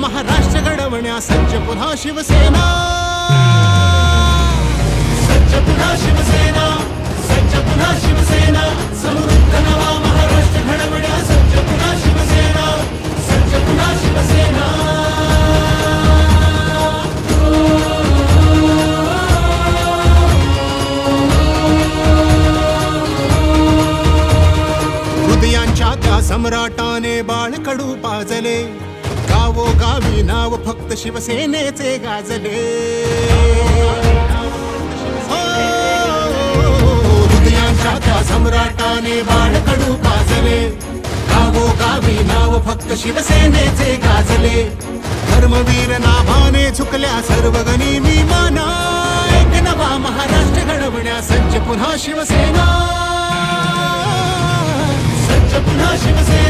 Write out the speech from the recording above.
महाराष्ट्र घडवण्या सज्ज पुन्हा शिवसेना. सज्ज पुन्हा शिवसेना सज्ज पुन्हा शिवसेना समृद्ध नवा महाराष्ट्र घडवण्या सज्ज पुन्हा शिवसेना सज्ज पुन्हा शिवसेना. हृदयांच्या त्या सम्राटाने बाळकडू पाजले. गावो गावी नाव फक्त शिवसेनेचे गाजले. हो, हृदयांच्या सम्राटाने बाळकडू पाजले. गावो गावी नाव फक्त शिवसेनेचे गाजले. धर्मवीर नाभाने झुकल्या सर्व मी माना एक नवा महाराष्ट्र घडवण्या सज्ज पुन्हा शिवसेना. सज्ज पुन्हा शिवसेना.